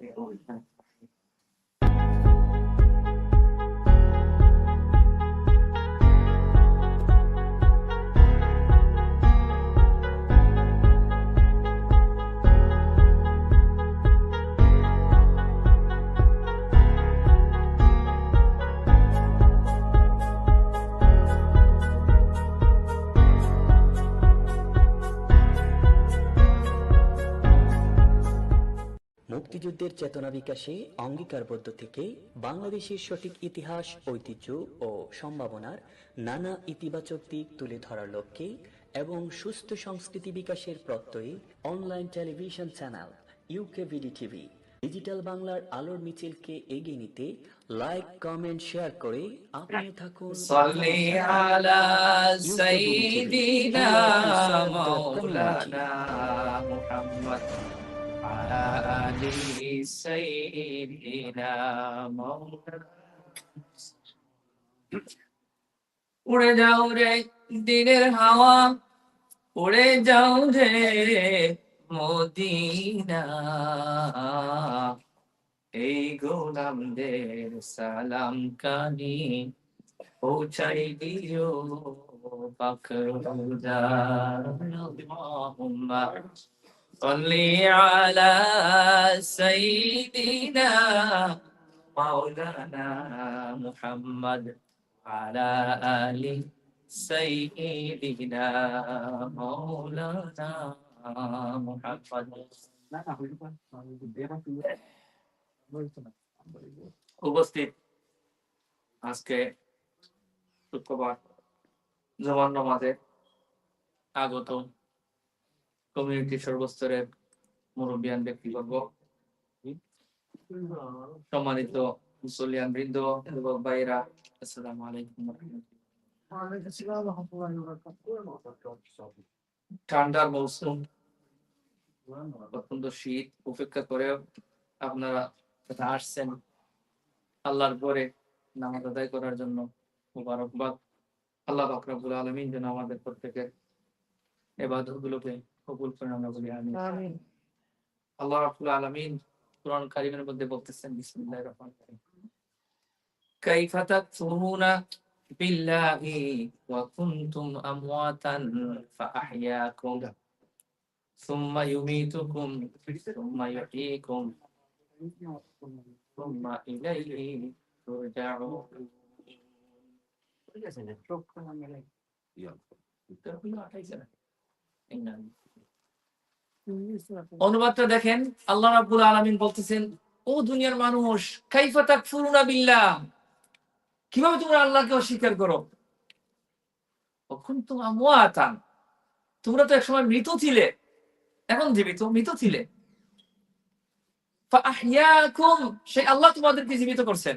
República eh, ব্যক্তিত্বের চেতনা বিকাশে অঙ্গীকারবদ্ধ থেকে বাংলাদেশের সঠিক ইতিহাস ঐতিহ্য ও সম্ভাবনার নানা ইতিবাচক দিক তুলে ধরার লক্ষ্যে এবং সুস্থ সংস্কৃতি বিকাশের প্রত্যয়ে online television channel UK VD TV digital বাংলার আলোর মিছিলকে এগিয়ে নিতে লাইক কমেন্ট শেয়ার করে আপনি থাকুন সাল্লি মাওলানা মুহাম্মদ على آل سيدنا مولانا উড়ে যাও রে দিনের হাওয়া উড়ে যাও রে মদিনা এই গোলামদের সালাম কানি পৌঁছাই দিও পাখরুদা اللهم صل على سيدنا مولانا محمد على آل سيدنا مولانا محمد উপস্থিত আজকে শুক্রবার জমান নামাজে আগত কমিউনিটি সর্বস্তরের মুরব্বিয়ান ব্যক্তিবর্গ, সম্মানিত মুসলিয়ান বৃন্দ এবং ভাইরা আসসালামু আলাইকুম ঠান্ডার মৌসুম, অত্যন্ত শীত, উপেক্ষা করে আপনারা আসছেন, আল্লাহর পরে নামাজ আদায় করার জন্য মুবারকবাদ। আল্লাহ বাকরাবুল আলমিন যেন আমাদের প্রত্যেকের এবাদত গুলোকে কবুল করেন আমরা বলি আমি আল্লাহ রাবুল আলমিন কোরআন কারিমের মধ্যে বলতেছেন বিসমিল্লাহ রহমান كيف تكفرون بالله وكنتم أمواتا فأحياكم ثم يميتكم ثم يحييكم ثم إليه ترجعون অনুবাদটা দেখেন, আল্লাহ রাব্বুল আলামিন বলতেছেন, ও দুনিয়ার মানুষ, কাইফা তাকফুরুনা বিল্লাহ? কীভাবে তোমরা আল্লাহকে অস্বীকার করো? তোমরা তো একসময় মৃত ছিলে। এখন জীবিত মৃত ছিলে। আল্লাহ তোমাদেরকে জীবিত করছেন।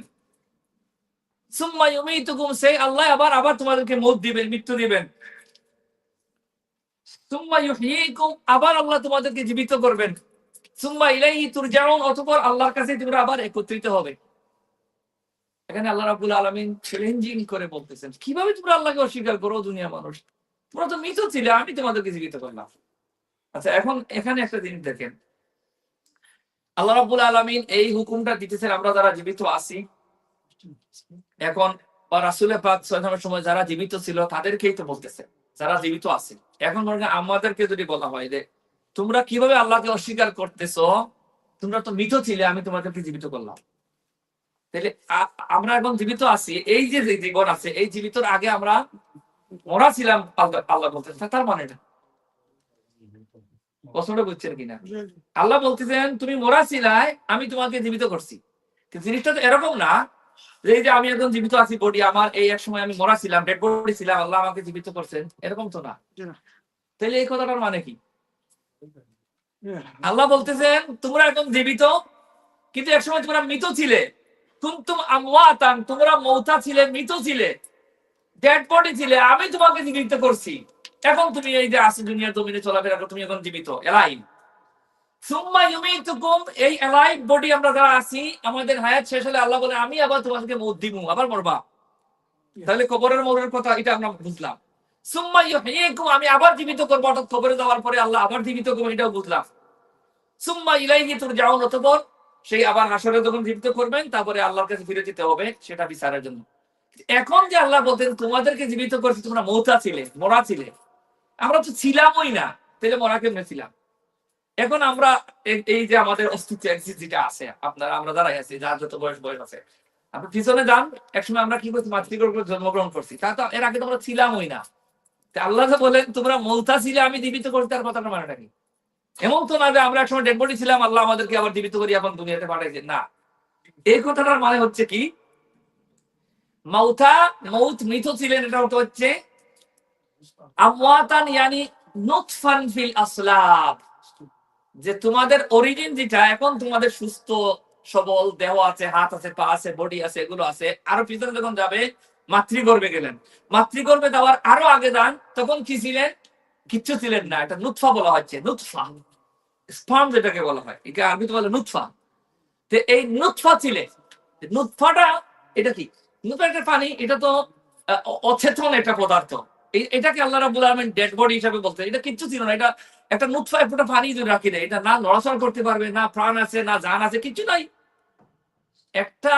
সুম্মা সেই আল্লাহ আবার আবার তোমাদেরকে মৌত দিবেন, মৃত্যু দিবেন। আবার আল্লাহ তোমাদেরকে জীবিত করবেন। সুম্মা ইলাইহি তুরজাউন, অতঃপর আল্লাহর কাছে তোমরা আবার একত্রিত হবে। এখানে আল্লাহ রাব্বুল আলামিন চ্যালেঞ্জিং করে বলতেছেন, কীভাবে তোমরা আল্লাহকে অস্বীকার করো দুনিয়া মানুষ? তোমরা তো মৃত ছিলে, আমি তোমাদেরকে জীবিত করলাম। আচ্ছা এখন এখানে একটা জিনিস দেখেন। আল্লাহ রাব্বুল আলামিন এই হুকুমটা দিতেছেন, আমরা যারা জীবিত আছি, এখন বা রাসুলের পাক সময় যারা জীবিত ছিল, তাদেরকেই তো বলতেছে যারা জীবিত আছে। এখন আমাদেরকে যদি বলা হয় যে তোমরা কীভাবে আল্লাহকে অস্বীকার করতেছো? তোমরা তো মৃত ছিলে আমি তোমাদেরকে জীবিত করলাম। তাহলে আমরা এখন জীবিত আছি এই যে জীবন আছে এই জীবিতর আগে আমরা মরা ছিলাম আল্লাহ বলতেছে। তার মানে না। প্রশ্নটা বুঝছেন কিনা? আল্লাহ বলতেছেন তুমি মরা ছিলাই আমি তোমাকে জীবিত করছি। জিনিসটা তো এরকম না এই যে আমি এখন জীবিত আছি বডি আমার এই এক সময় আমি মরা ছিলাম ডেড বডি ছিলাম আল্লাহ আমাকে জীবিত করছেন এরকম তো না। তাহলে এই কথাটার মানে কি? আল্লাহ বলতেছেন তোমরা এখন জীবিত কিন্তু একসময় তোমরা মৃত ছিলে। কুনতুম আমওয়াতান তোমরা মৌতা ছিলে মৃত ছিলে ডেড বডি ছিলে আমি তোমাকে জীবিত করছি। এখন তুমি এই যে আসি দুনিয়ার জমিনে চলাফেরা করো তুমি এখন জীবিত ইউমিতুকুম আমাদের হায়াত শেষ হলে আল্লাহ বলে, আমি আবার বুঝলাম। সুম্মা সেই আবার হাসরে যখন জীবিত করবেন, তারপরে আল্লাহর কাছে ফিরে যেতে হবে, সেটা বিচারের জন্য। এখন যে আল্লাহ বলতেন তোমাদেরকে জীবিত করছি, তোমরা মৌতা ছিলে, মরা ছিলে। আমরা তো ছিলামই না, তাহলে মরা কেমনে ছিলাম? এখন আমরা এই- যে আমাদের অস্তিত্ব যেটা আছে, আপনারা আমরা দাঁড়াই আছি, যার যত বয়স বয়স আছে, আপনি পিছনে যান, একসময় আমরা কি করছি? মাতৃগর্ভ জন্মগ্রহণ করছি। তা তো এর আগে তো আমরা ছিলামই না। আল্লাহ বলেন তোমরা মৌতা ছিলে, আমি জীবিত করছি, তার কথাটা মানে নাকি এমন তো না যে আমরা একসময় ডেড বডি ছিলাম, আল্লাহ আমাদেরকে আবার জীবিত করি এখন দুনিয়াতে পাঠাইছে না। এই কথাটার মানে হচ্ছে কি? মাউথা মৌত মৃত ছিলেন, এটা অর্থ হচ্ছে, আমওয়াতান, ইয়ানি নুতফান ফিল আসলাব। যে তোমাদের অরিজিন যেটা, এখন তোমাদের সুস্থ, সবল, দেহ আছে, হাত আছে, পা আছে বডি আছে, এগুলো আছে, আরও পিছনে যখন যাবে, মাতৃগর্ভে গেলেন। মাতৃগর্ভে যাওয়ার আরও আগে যান, তখন কি ছিলেন? কিচ্ছু ছিলেন না, এটা নুৎফা বলা হচ্ছে, নুৎফা। স্পার্ম যেটাকে বলা হয়, একে আরবিতে বলে নুৎফা। তো এই নুৎফা ছিলে নুৎফাটা এটা কি? নুৎফা একটা পানি এটা তো অচেতন একটা পদার্থ। এটাকে আল্লাহ রাবুল আলমেন ডেড বডি হিসাবে বলতে এটা কিচ্ছু ছিল না এটা একটা নুৎফা একটা পানি যদি রাখি দেয় এটা না নড়াচড়া করতে পারবে না প্রাণ আছে না জান আছে কিছু নাই। একটা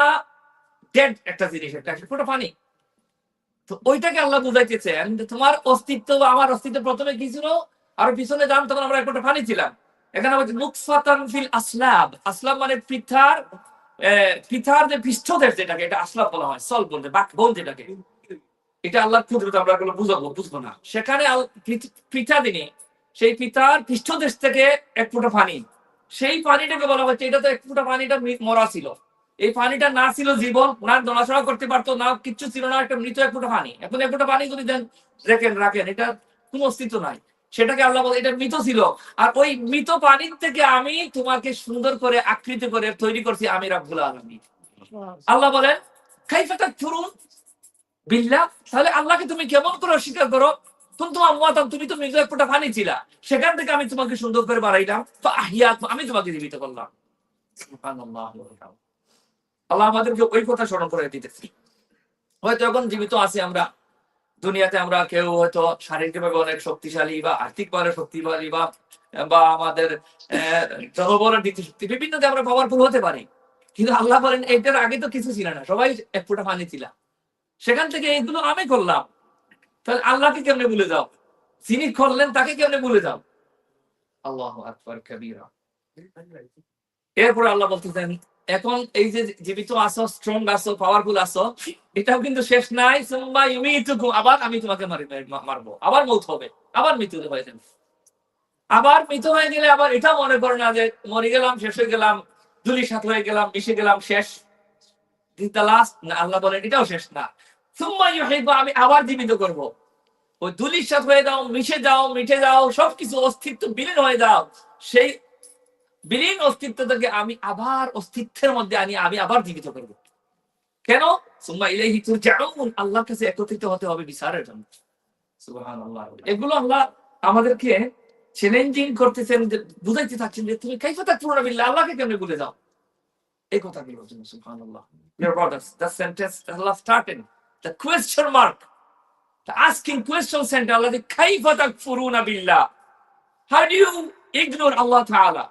ডেড একটা জিনিস একটা ফোঁটা পানি। তো ওইটাকে আল্লাহ বুঝাইতেছেন তোমার অস্তিত্ব আমার অস্তিত্ব প্রথমে কি ছিল? আর পিছনে যান তখন আমরা একটা পানি ছিলাম। এখানে বলছে নুকফাতান ফিল আসলাব। আসলাব মানে পৃথার আহ, পৃথার যে পৃষ্ঠদেশ যেটাকে এটা আসলাব বলা হয় সল বলতে বাকবোন যেটাকে। এটা আল্লাহ কুদরত আমরা এগুলো বুঝাবো বুঝব না। সেখানে পৃথা দিনে সেই পিতার পৃষ্ঠদেশ থেকে এক ফোঁটা পানি। সেই পানিটাকে বলা হচ্ছে এটা তো এক ফোঁটা পানিটা মরা ছিল। এই পানিটা না ছিল জীবন না নড়াচড়া করতে পারতো না কিচ্ছু ছিল না একটা মৃত এক ফোঁটা পানি। এখন এক ফোঁটা পানি যদি দেন রেখেন রাখেন এটা কোনো অস্তিত্ব নাই। সেটাকে আল্লাহ বলে এটা মৃত ছিল। আর ওই মৃত পানির থেকে আমি তোমাকে সুন্দর করে আকৃতি করে তৈরি করছি আমি রাব্বুল আলামিন। আল্লাহ বলেন কাইফাতা ফুরুন বিল্লাহ, তাহলে আল্লাহকে তুমি কেমন করে অস্বীকার করো? তুমি তো একটা সেখান থেকে আমি তোমাকে সুন্দর করে বাড়াইলাম তো আহিয়া আমি তোমাকে জীবিত করলাম। আল্লাহ আমাদেরকে ওই কথা স্মরণ করে দিতেছি। হয়তো এখন জীবিত আছি আমরা, দুনিয়াতে আমরা কেউ হয়তো শারীরিকভাবে অনেক শক্তিশালী বা আর্থিকভাবে শক্তিশালী বা বা আমাদের জনবলের দিতে শক্তি বিভিন্ন আমরা পাওয়ারফুল হতে পারি। কিন্তু আল্লাহ বলেন, এটার আগে তো কিছু ছিল না। সবাই এক ফুটা পানি ছিলাম সেখান থেকে এইগুলো আমি করলাম। তাহলে আল্লাহকে কেমনে ভুলে যাও? যিনি করলেন তাকে কেমনে ভুলে যাও? আল্লাহ এরপরে আল্লাহ বলতেছেন, এখন এই যে জীবিত আসো স্ট্রং আসো পাওয়ারফুল আসো এটাও কিন্তু শেষ নাই। ইউমিতুকুম, আবার আমি তোমাকে মারি মারবো। আবার মৌত হবে, আবার মৃত্যু হয়ে আবার মৃত হয়ে গেলে আবার এটা মনে করো না যে, মরে গেলাম, শেষ হয়ে গেলাম দুলি সাত হয়ে গেলাম, মিশে গেলাম, শেষ। লাস্ট না, আল্লাহ বলেন এটাও শেষ না। আমি আবার জীবিত করব। ওই হয়ে মিশে যাও যাও সবকিছু অস্তিত্ব বিলীন হয়ে যাও। সেই বিলীন আমি আবার অস্তিত্বের মধ্যে আনি আমি আবার জীবিত করব। কেন? সুম্মা আল্লাহর কাছে একত্রিত হতে হবে বিচারের জন্য। এগুলো আল্লাহ আমাদেরকে চ্যালেঞ্জিং করতেছেন বুঝাইতে থাকছেন যে তুমি কাইফা আল্লাহকে কেমনে ভুলে যাও? এই started, the question mark, the asking question and Allah, the kaifa takfuruna billah. How do you ignore Allah Ta'ala?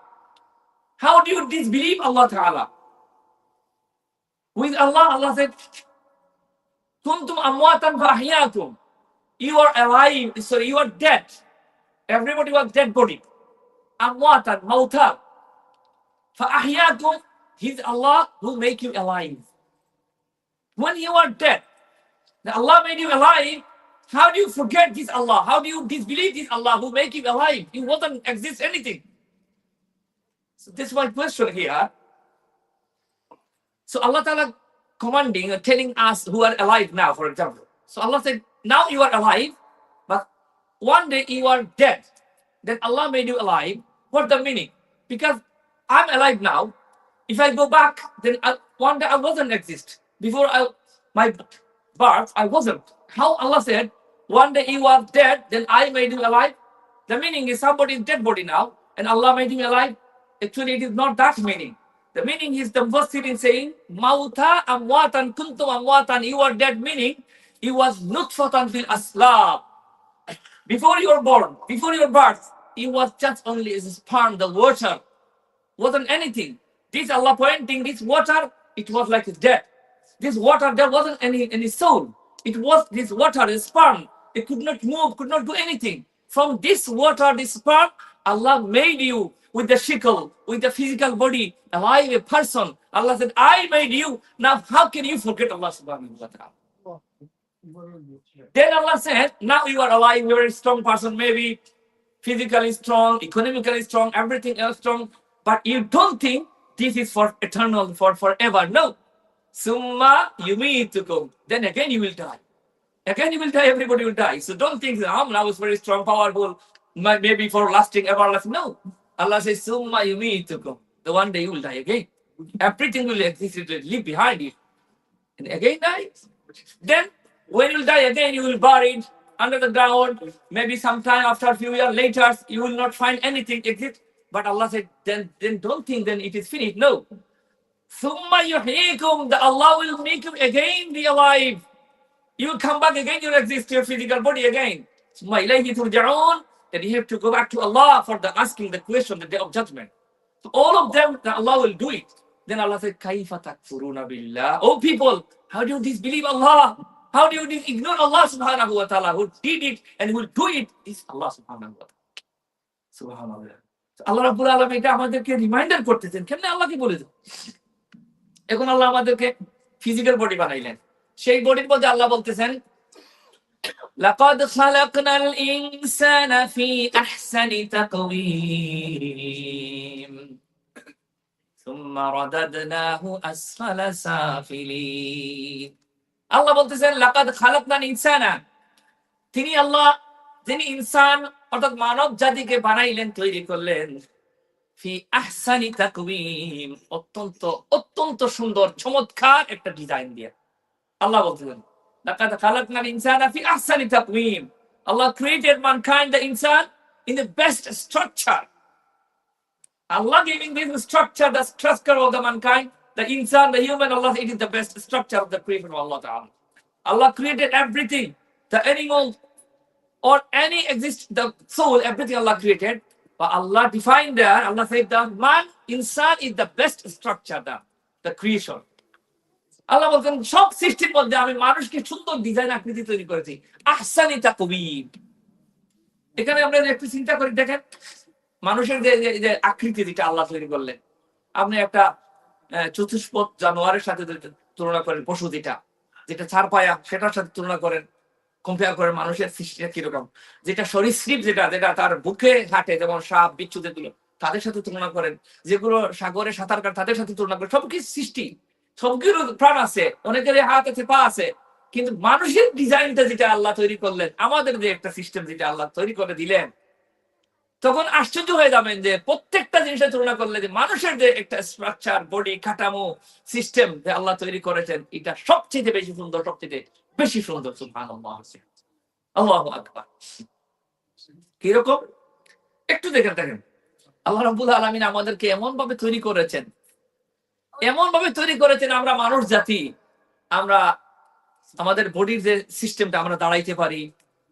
How do you disbelieve Allah Ta'ala? With Allah, Allah said, Kuntum amwatan fahyakum. You are alive, sorry, you are dead. Everybody was dead body. Amwatan, mauta. Fahyakum, He's Allah who make you alive. When you are dead, the Allah made you alive. How do you forget this Allah? How do you disbelieve this Allah who made you alive? You wasn't exist anything. So this is my question here. So Allah Ta'ala commanding or telling us who are alive now, for example. So Allah said, now you are alive, but one day you are dead. Then Allah made you alive. What's the meaning? Because I'm alive now. If I go back, then I, one day I wasn't exist. Before I, my birth, I wasn't. How Allah said, one day you are dead, then I made you alive. The meaning is somebody is dead body now, and Allah made him alive. Actually, it is not that meaning. The meaning is the verse is saying, Mauta amwatan kuntum amwatan, you are dead, meaning you was nutfatan fil aslab. Before you were born, before your birth, you was just only as sperm, the water, wasn't anything. This Allah pointing, this water, it was like dead. This water, there wasn't any, any soul. It was this water, this sperm. It could not move, could not do anything. From this water, this sperm, Allah made you with the shickle, with the physical body, alive, a person. Allah said, I made you. Now, how can you forget Allah subhanahu wa ta'ala? Then Allah said, now you are alive, you are a strong person, maybe physically strong, economically strong, everything else strong, but you don't think this is for eternal, for forever. No. Summa yumitukum. Then again you will die. Again you will die, everybody will die. So don't think that I'm now is very strong, powerful, maybe for lasting, everlasting. No. Allah says, Summa yumitukum. The one day you will die again. Everything will exist, will leave behind you. And again die. Then when you die again, you will buried under the ground. Maybe sometime after a few years later, you will not find anything exist. But Allah said, then, then don't think then it is finished. No. Summa yuhyikum, the Allah will make you again be alive. You will come back again, you will exist your physical body again. Summa ilayhi turja'un. Then you have to go back to Allah for the asking the question, the day of judgment. So all of them, that Allah will do it. Then Allah said, Kaifa takfuruna billah. Oh people, how do you disbelieve Allah? How do you dis- ignore Allah subhanahu wa ta'ala who did it and will do it? Is Allah subhanahu wa ta'ala. Subhanallah. So আল্লাহ রাব্বুল আলামিন এটা আমাদেরকে reminder করতেছেন কেমনে আল্লাহকে বলে দেন এখন আল্লাহ আমাদেরকে ফিজিক্যাল বডি বানাইলেন সেই বডির মধ্যে আল্লাহ বলতেছেন لقد خلقنا الإنسان في أحسن تقويم ثم رددناه أسفل سافلين আল্লাহ বলতেছেন লাকাদ খালাকনাল ইনসানা তিনি আল্লাহ তিনি ইনসান অর্থাৎ মানব জাতিকে বানাইলেন তৈরি করলেন ফি আহসানি তাকওয়িম অত্যন্ত অত্যন্ত সুন্দর চমৎকার একটা ডিজাইন দিয়ে আল্লাহ বলতেছেন লাকাদ খালাকনাল ইনসানা ফি আহসানি তাকওয়িম Allah created mankind the insan in the best structure Allah giving this structure, the structure of the mankind, the insan, the human, Allah, it is the best structure of the creation of Allah Ta'ala. Allah created everything, the animal or any exist, the soul, everything Allah created. But Allah defined there, Allah said the man, insan is the best structure, the, the creation. Allah বলছেন সব সৃষ্টির মধ্যে আমি মানুষকে সুন্দর design আকৃতি তৈরি করেছি। আহসানি তাকবীর এখানে আমরা একটু চিন্তা করি দেখেন মানুষের যে যে- আকৃতি যেটা আল্লাহ তৈরি করলেন আপনি একটা চতুষ্পদ জানোয়ারের সাথে তুলনা করেন পশু যেটা যেটা চার পায়া সেটার সাথে তুলনা করেন। কম্পেয়ার করেন মানুষের সৃষ্টিটা কীরকম? যেটা সরীসৃপ, যেটা যেটা তার বুকে হাঁটে, যেমন সাপ, বিচ্ছু যেগুলো, তাদের সাথে তুলনা করেন। যেগুলো সাগরে সাঁতার কাটে, তাদের সাথে তুলনা করেন। সবকিছু সৃষ্টি। সবকিছু প্রাণ আছে অনেকের হাত আছে, পা আছে। কিন্তু মানুষের ডিজাইনটা যেটা আল্লাহ তৈরি করলেন, আমাদের যে একটা সিস্টেম যেটা আল্লাহ তৈরি করে দিলেন, তখন আশ্চর্য হয়ে যাবেন যে প্রত্যেকটা জিনিসের তুলনা করলে যে মানুষের যে একটা স্ট্রাকচার বডি কাঠামো সিস্টেম যে আল্লাহ তৈরি করেছেন, এটা সবচেয়ে বেশি সুন্দর, সবচেয়ে বেশি সুন্দর কীরকম? একটু দেখেন দেখেন। আল্লাহ রাব্বুল আলামিন আমাদেরকে এমন ভাবে তৈরি করেছেন। এমন ভাবে তৈরি করেছেন আমরা মানুষ, জাতি। আমরা আমাদের বডির যে সিস্টেমটা আমরা দাঁড়াইতে পারি,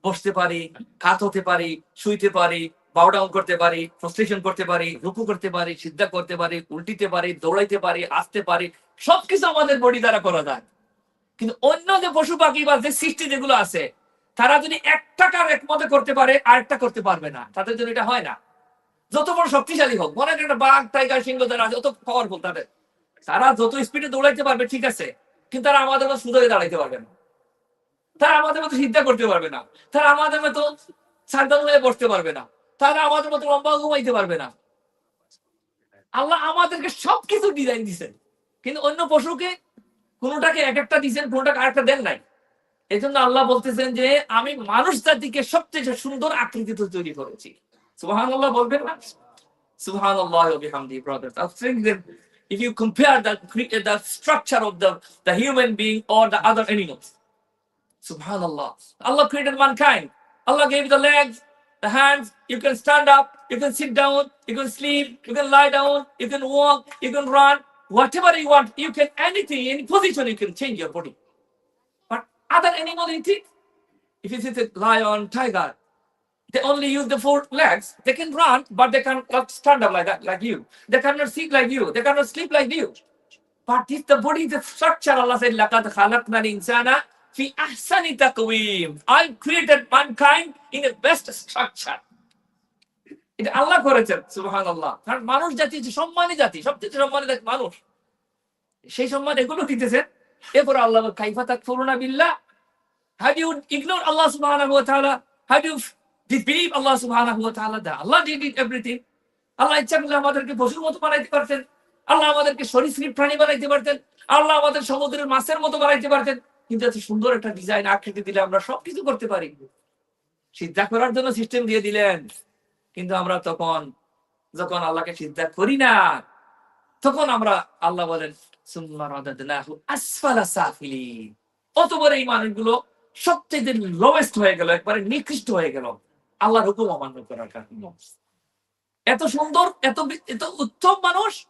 বসতে পারি, কাত হতে পারি, শুইতে পারি বাউ ডাউন করতে পারি ফ্রাস্ট্রেশন করতে পারি, রুকু করতে পারি, সিদ্ধা করতে পারি, উল্টিতে পারি, দৌড়াইতে পারি আসতে পারি, সবকিছু আমাদের বডি দ্বারা করা যায়। কিন্তু অন্য যে পশু পাখি বা যে সৃষ্টি যেগুলো আছে, তারা যদি একটা কার একমতে করতে পারে, আরেকটা করতে পারবে না। তাদের জন্য এটা হয় না। যত বড় শক্তিশালী হোক, মনে একটা বাঘ, টাইগার, সিংহ যারা আছে অত পাওয়ারফুল তাদের। তারা যত স্পিডে দৌড়াইতে পারবে, ঠিক আছে, কিন্তু তারা আমাদের মতো সুযোগে দাঁড়াইতে পারবে না। তারা আমাদের মতো চিন্তা করতে পারবে না। তারা আমাদের মতো সাবধান হয়ে বসতে পারবে না। তারা আমাদের মতো লম্বা ঘুমাইতে পারবে না। আল্লাহ আমাদেরকে সবকিছু ডিজাইন দিছেন কিন্তু অন্য পশুকে কোনোটাকে এক একটা দিচ্ছেন কোনোটাকে আরেকটা দেন নাই এই জন্য আল্লাহ বলতেছেন যে আমি মানুষ জাতিকে সবচেয়ে সুন্দর আকৃতিতে তৈরি করেছি সুহান আল্লাহ বলবেন না সুহান আল্লাহ বিহামদি that if you compare the the structure of the the human being or the other animals subhanallah allah created mankind allah gave the legs the hands you can stand up you can sit down you can sleep you can lie down you can walk you can run whatever you want you can anything any position you can change your body but other animal anything if you see a lion tiger they only use the four legs. They can run, but they cannot stand up like that, like you. They cannot sit like you. They cannot sleep like you. But this the body, the structure. Allah said, "Laqad khalaqna al-insana fi ahsani taqwim." I created mankind in a best structure. এটা আল্লাহ করেছেন সুবহান আল্লাহ কারণ মানুষ জাতি হচ্ছে সম্মানী জাতি, সবচেয়ে সম্মানী জাতি মানুষ। সেই সম্মান এগুলো দিতেছেন। এরপর আল্লাহ কাইফা ignore Allah subhanahu wa ta'ala how do you disbelieve Allah subhanahu wa ta'ala that Allah did it আল্লাহ ইচ্ছা করলে আমাদেরকে পশুর মতো বানাইতে পারতেন। আল্লাহ আমাদেরকে সরীসৃপ প্রাণী বানাইতে পারতেন। আল্লাহ আমাদের সমুদ্রের মাছের মতো বানাইতে পারতেন। কিন্তু এত সুন্দর একটা ডিজাইন আকৃতি দিলে আমরা সবকিছু করতে পারি। সিদ্ধা করার জন্য সিস্টেম দিয়ে দিলেন। কিন্তু আমরা তখন, যখন আল্লাহকে সিদ্ধা করি না, তখন আমরা আল্লাহ বলেন এই মানুষগুলো সবচেয়ে লোয়েস্ট হয়ে গেল, একবারে নিকৃষ্ট হয়ে গেল আল্লাহর হুকুম অমান্য করার কারণে। এত সুন্দর, এত এত উত্তম মানুষ,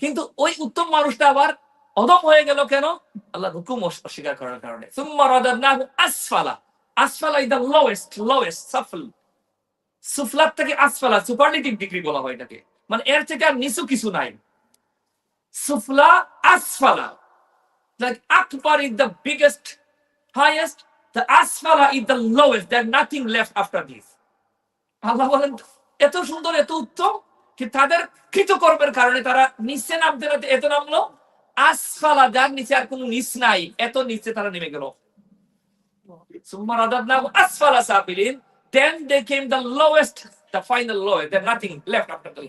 কিন্তু ওই উত্তম মানুষটা আবার অদম হয়ে গেল কেন? আল্লাহর হুকুম অস- অস্বীকার করার কারণে। সুম্মা রাদাদনাহু আসফালা। আসফালা ইজ দ্য লোয়েস্ট লোয়েস্ট সাফল সুফলার থেকে আসফালা, সুপারলেটিভ ডিগ্রি বলা হয় এটাকে। মানে এর থেকে আর নিচু কিছু নাই। সুফলা, আসফালা। Like, akbar is the biggest the asfala is the lowest. There's nothing left after this. আল্লাহ বলেন, এত সুন্দর, এত উত্তম কি তাদের কৃতকর্মের কারণে তারা নিচে নামতে নামতে এত নামলো। আসফালা, যার নিচে আর কোনো নিচ নাই, এত নিচে তারা নেমে গেল। সুম্মা রাদাদনাহু আসফালা সাফিলিন then they came the lowest the final lowest there's nothing left after the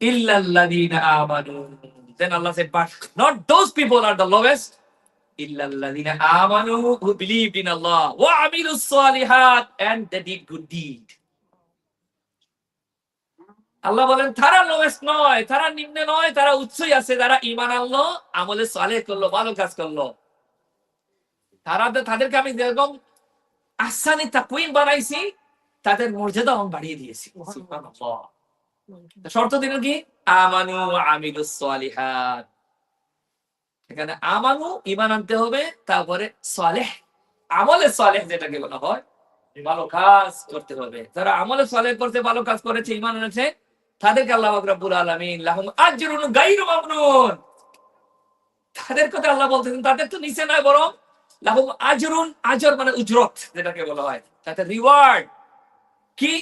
amanu then Allah said but not those people are the lowest who believed in Allah and they did good deed আল্লাহ বলেন তারা lowest নয় তারা নিম্নে নয় তারা উচ্চই আছে তারা ইমান আনলো আমলে সালেহ করল ভালো কাজ করল তারা তাদেরকে আমি যেরকম আসানি তাকুইম বানাইছি তাদের মর্যাদা আমি বাড়িয়ে দিয়েছি। শর্ত দিল কি? আমানু সালিহাত। এখানে আমানু ইমান আনতে হবে তারপরে সালেহ। আমলে সালেহ যেটাকে বলা হয় ভালো কাজ করতে হবে। যারা আমলে সালেহ করতে ভালো কাজ করেছে ইমান এনেছে তাদেরকে আল্লাহ পাক রব্বুল আলামিন লাহুম আজরুন গায়রু মামনুন। তাদের কথা আল্লাহ বলতেছেন তাদের তো নিচে নয় বরং লাহুম আজরুন আজর মানে উজরত যেটাকে বলা হয় তাতে রিওয়ার্ড কি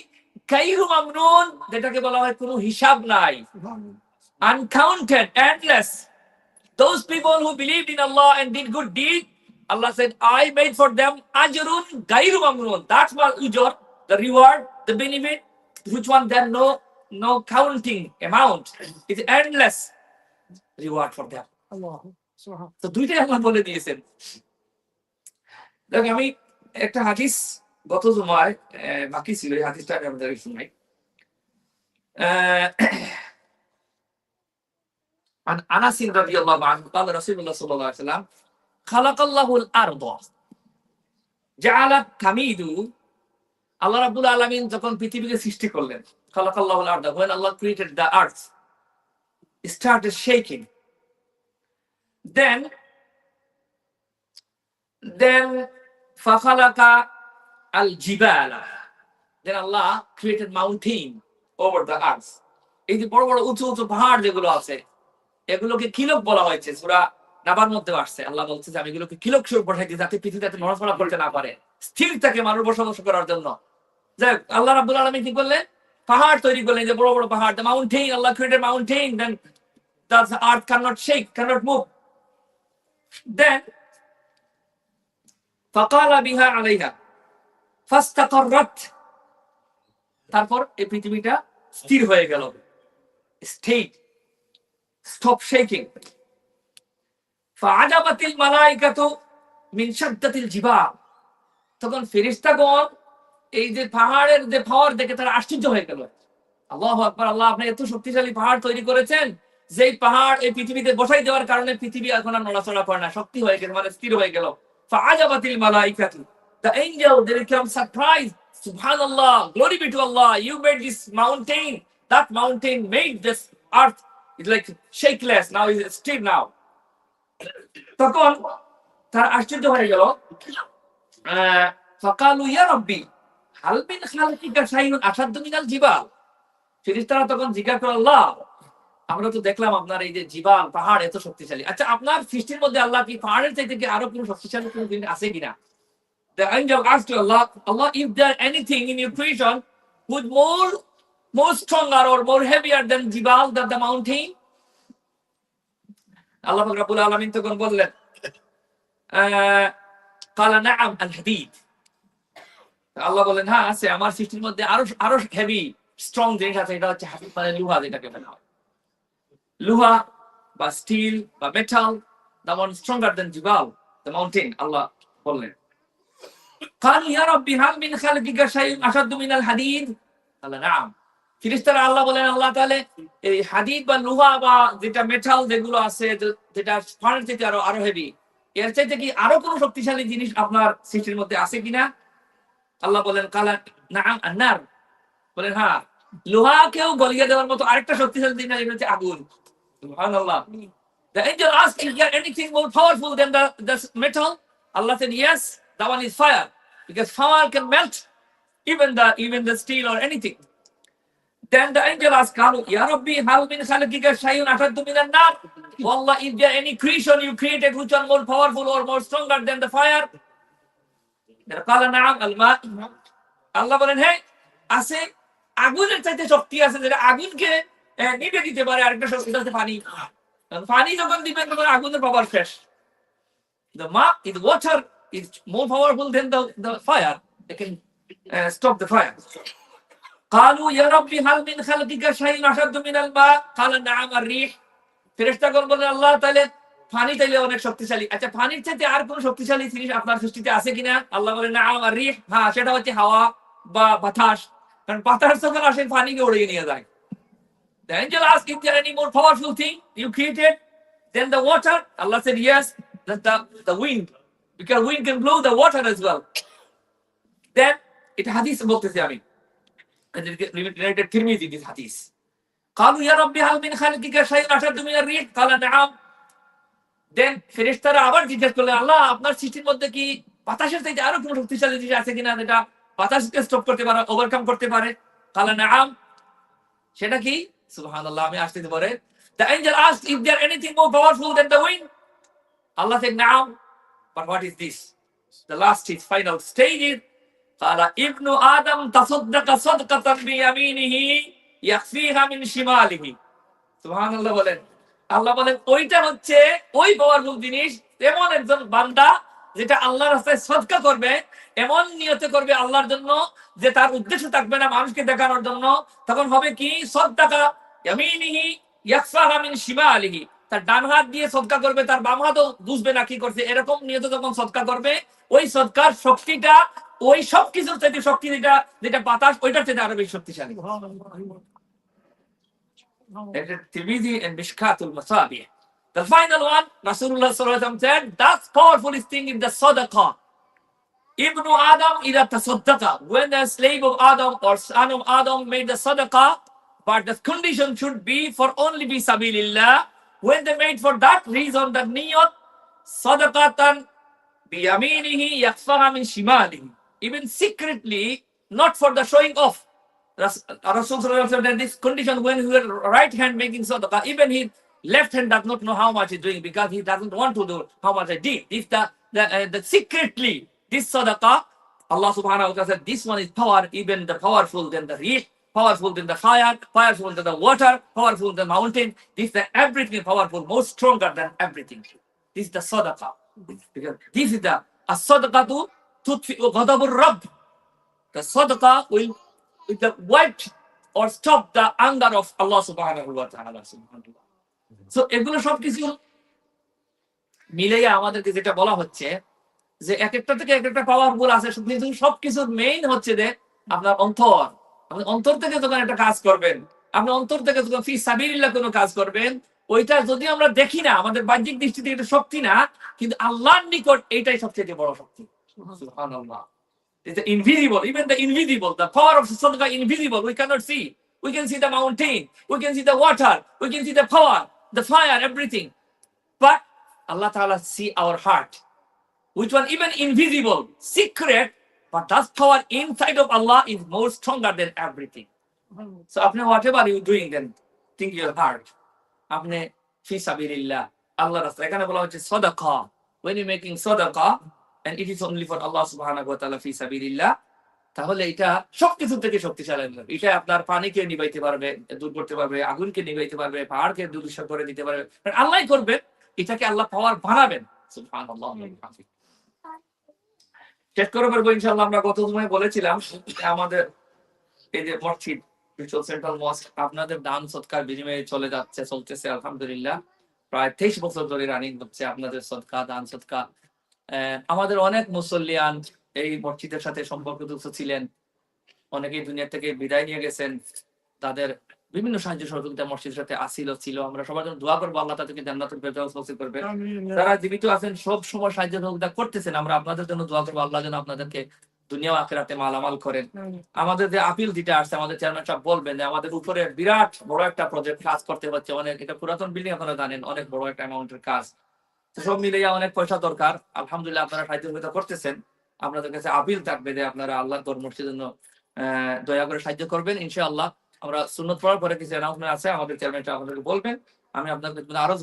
গায়রু মামনুন যেটাকে বলা হয় কোনো হিসাব নাই uncounted, endless. Those people who believed in Allah and did good deed, Allah said, I made for them ajrun gairu mamnun. That's what ujur, the reward, the benefit, which one there no no counting amount. It's endless reward for them. তো দুইটাই আল্লাহ বলে দিয়েছেন দেখ আমি একটা হাদিস গত জুমায় আহ, বাকি ছিল এই হাদিসটা আমি আপনাদের শুনাই আহ, عن انس رضي الله عنه قال رسول الله صلى الله عليه وسلم خلق الله الارض جعلت تميد আল্লাহ রাব্বুল আলামিন যখন পৃথিবীকে সৃষ্টি করলেন خلق الله الارض when Allah created the earth it started shaking then then ফাখালাকা আল জিবালা দেন আল্লাহ ক্রিয়েটেড মাউন্টেন এই যে বড় বড় উঁচু উঁচু পাহাড় যেগুলো আছে, এগুলোকে কিলক বলা হয়েছে, সুরা নাবার মধ্যে আসছে। আল্লাহ বলছে যে আমি এগুলোকে কিলক স্বরূপ পাঠাইছি যাতে পৃথিবীতে নড়াচড়া করতে না পারে। স্থির থাকে মানুষ বসবাস করার জন্য। যাই আল্লাহ রাবুল আলমী কি করলেন? পাহাড় তৈরি করলেন যে বড় বড় পাহাড় the Allah created mountain then the earth can not shake can not move then ফাকালা বিহা আলাইহা তারপর এই পৃথিবীটা স্থির হয়ে গেল। স্টেট স্টপ শেকিং ফাআজাবাতিল মালাইকাতু মিন শাদ্দাতিল তখন ফেরেশতাগণ এই যে পাহাড়ের যে পাওয়ার দেখে তারা আশ্চর্য হয়ে গেল। আল্লাহ আকবার, আল্লাহ আপনি এত শক্তিশালী পাহাড় তৈরি করেছেন, যেই পাহাড় এই পৃথিবীতে বসাই দেওয়ার কারণে পৃথিবী এখন আর নড়াচড়া করে না, শক্তি হয়ে গেল মানে স্থির হয়ে গেল। ফাআজাবাতিল মালাইকাতু the angel they become surprised subhanallah glory be to allah you made this mountain that mountain made this earth It's like shakeless now is still now তখন তার আশ্চর্য হয়ে গেল ফাকালু ইয়া রব্বি হালমিন খালকিকা শাইউন আসাদ্দু মিনাল জিবাল ফেরেশতারা তখন জিজ্ঞাসা করে আল্লাহ আমরা তো দেখলাম আপনার এই যে জিবাল পাহাড় এত শক্তিশালী। আচ্ছা আপনার সৃষ্টির মধ্যে আল্লাহ কি পাহাড়ের চাইতে কি আরও কোনো শক্তিশালী কোনো জিনিস আছে কিনা? The angel asked to Allah, Allah, if there anything in your creation would more more stronger or more heavier than Jibal, than the mountain? আল্লাহ পাক রাব্বুল তখন বললেন কালা নাআম আল হাদিদ। আল্লাহ বলেন হ্যাঁ আছে। আমার সৃষ্টির মধ্যে আরও আরও হেভি স্ট্রং জিনিস আছে। এটা হচ্ছে মানে লোহা যেটাকে বলা হয়। লোহা বা স্টিল বা metal the one stronger than জিবাল the mountain আল্লাহ বললেন قالوا يا ربي هل من خلقك شيء أشد من الحديد قال نعم ফিরিস্তারা আল্লাহ বলেন আল্লাহ তাহলে এই হাদিদ বা লোহা বা যেটা মেটাল যেগুলো আছে যে- যেটা ফানের থেকে আরো আরো হেভি এর চাইতে কি আরো কোনো শক্তিশালী জিনিস আপনার সৃষ্টির মধ্যে আছে কিনা আল্লাহ বলেন কালা না আন্নার বলেন হ্যাঁ লোহাকেও গলিয়ে দেওয়ার মতো আরেকটা শক্তিশালী জিনিস যেটা হচ্ছে আগুন সুবহানাল্লাহ The angel asked, Is there anything more powerful than the, the metal? Allah said, Yes, that one is fire. Because fire can melt even the even the steel or anything. Then the angel asked, Kalu, Ya Rabbi, hal min khalqika shayun ashaddu min an-nar? Wallah, is there any creation you created which are more powerful or more stronger than the fire? Then qala na'am al-ma. আল্লাহ বলেন হ্যাঁ আছে আগুনের চাইতে শক্তি আছে যেটা আগুনকে আহ, নিভে দিতে পারে আরেকটা শক্তি হচ্ছে পানি কারণ পানি যখন দিবেন তখন আগুনের পাওয়ার শেষ the ma is water is more powerful than the, the fire they can uh, stop the fire قالوا يا ربي هل من خلقك شيء أشد من الماء قال نعم الريح ফেরেশতাগণ বলেন আল্লাহ তাহলে পানি তাইলে অনেক শক্তিশালী আচ্ছা পানির চাইতে আর কোন শক্তিশালী জিনিস আপনার সৃষ্টিতে আছে কিনা আল্লাহ বলেন না আমার রিহ হ্যাঁ সেটা হচ্ছে হাওয়া বা বাতাস কারণ বাতাস যখন আসে পানিকে উড়িয়ে নিয়ে যায় The angel asked if there any more powerful thing you created than the water. Allah said yes, that the, the wind. Because wind can blow the water as well. Then it hadith বলতেছি আমি And it related Tirmidhi this hadith. قالوا يا ربي هل من خلقك شيء أشد من الريح قال نعم দেন ফেরেশতারা আবার জিজ্ঞেস করলে আল্লাহ আপনার সৃষ্টির মধ্যে কি বাতাসের চাইতে আরো কোনো শক্তিশালী জিনিস আছে কিনা যেটা বাতাসকে স্টপ করতে পারে ওভারকাম করতে পারে কালা নাম সেটা কি সুবহানাল্লাহ আমি আসতে পারে The angel asked if there anything more powerful than the wind. Allah said, Naam. But what is this? The last is final stage is قال ابن آدم تصدق صدقة بيمينه يخفيها من شماله সুবহানাল্লাহ বলেন আল্লাহ বলেন ওইটা হচ্ছে ওই পাওয়ারফুল জিনিস এমন একজন বান্দা যেটা আল্লাহর রাস্তায় সদকা করবে এমন নিয়তে করবে আল্লাহর জন্য যে তার উদ্দেশ্য থাকবে না মানুষকে দেখানোর জন্য তখন হবে কি সদকা ইয়ামিনিহি ইয়াকফাহা মিন শিমালিহি তার ডান হাত দিয়ে সদকা করবে তার বাম হাতও বুঝবে না কি করছে এরকম নিয়ত যখন সদকা করবে ওই সদকার শক্তিটা ওই সব কিছুর চাইতে শক্তি যেটা যেটা বাতাস ওইটার চাইতে আরও বেশি শক্তিশালী Tirmidhi and Mishkatul Masabih. The final one, Rasulullah said, that's powerfulest thing in the sadaqah. Ibn Adam ila tasaddaqa. When the slave of Adam or son of Adam made the sadaqah, but the condition should be for only be sabilillah. When they made for that reason the niyat, sadaqatan biyaminihi yakfaha min shimalihi. Even secretly, not for the showing off. Ras- Rasul said this condition when he was right hand making sadaqah, even his left hand does not know how much he's doing because he doesn't want to do how much I did. If the the, uh, the secretly this sadaqah, Allah Subhanahu wa Taala said this one is power, even the powerful than the rih, powerful than the fire, powerful than the water, powerful than the mountain. This the everything powerful, more stronger than everything. This is the sadaqah. Because this is the as sadaqatu tutfi'u ghadabur rabb. The sadaqah will with the wipe or stop the anger of Allah subhanahu wa ta'ala. So এগুলো সবকিছু মিলেই আমাদেরকে যেটা বলা হচ্ছে যে এক একটা থেকে এক একটা পাওয়ারফুল আছে কিন্তু সবকিছুর মেইন হচ্ছে যে আপনার অন্তর আপনি অন্তর থেকে যখন একটা কাজ করবেন আপনি অন্তর থেকে যখন ফি সাবিরিল্লাহ কোনো কাজ করবেন ওইটা যদি আমরা দেখি না আমাদের বাহ্যিক দৃষ্টিতে এটা শক্তি না কিন্তু আল্লাহর নিকট এইটাই সবচেয়ে বড় শক্তি সুবহানাল্লাহ It's the invisible, even invisible, the power of sadaqah invisible. We cannot see. We can see the mountain, we can see the water, we can see the power, the fire, everything. But Allah Ta'ala see our heart. Which one even invisible, secret, but that power inside of Allah is more stronger than everything. So whatever you doing then think your heart. আপনি when you making সদাকা, and it is only for Allah subhanahu wa ta'ala ফি সাবিলিল্লাহ, তাহলে এটা সবকিছু থেকে শক্তিশালী। এটা আপনার পানিকে নিবাইতে পারবে, দূর করতে পারবে, আগুনকে নিবাইতে পারবে, পাহাড়কে দুর্দশা করে দিতে পারবে আল্লাহ করবে এটাকে আল্লাহ পাওয়ার সুবহানাল্লাহ শেষ করে ইনশাল্লাহ আমরা গত সময় বলেছিলাম আমাদের এই যে মসজিদ সেন্ট্রাল মস্ক আপনাদের দান সৎকার বিনিময়ে চলে যাচ্ছে, চলতেছে, আলহামদুলিল্লাহ। প্রায় তেইশ বছর ধরে রানিং হচ্ছে আপনাদের সৎকা দান সৎকা আমাদের অনেক মুসল্লিয়ান এই মসজিদের সাথে সম্পর্কযুক্ত ছিলেন। অনেকেই দুনিয়া থেকে বিদায় নিয়ে গেছেন। তাদের বিভিন্ন সাহায্য সহযোগিতা মসজিদের সাথে আসিল ছিল। আমরা সবার জন্য দোয়া করব আল্লাহ তাদেরকে জান্নাতুল ফেরদাউস নসিব করবে। যারা জীবিত আছেন সব সময় সাহায্য সহযোগিতা করতেছেন আমরা আপনাদের জন্য দোয়া করব আল্লাহ যেন আপনাদেরকে দুনিয়া আখেরাতে মালামাল করেন। আমাদের যে আপিল দিতে আসছে আমাদের চেয়ারম্যান সাহেব বলবেন যে আমাদের উপরে বিরাট বড় একটা প্রজেক্ট কাজ করতে হচ্ছে। অনেক এটা পুরাতন বিল্ডিং আপনারা জানেন অনেক বড় একটা অ্যামাউন্টের কাজ। সব মিলিয়ে অনেক পয়সা দরকার। আলহামদুলিল্লাহ আপনারা সাহায্য সহযোগিতা করতেছেন। আপনাদের কাছে আপিল থাকবে যে আপনারা আল্লাহ মসজিদের জন্য আহ, দয়া করে সাহায্য করবেন ইনশাআল্লাহ। আমরা সুন্নত পড়ার পরে কিছু অ্যানাউন্সমেন্ট আছে আমাদের চেয়ারম্যানটা আমাদেরকে বলবেন। আমি আপনাদের আরও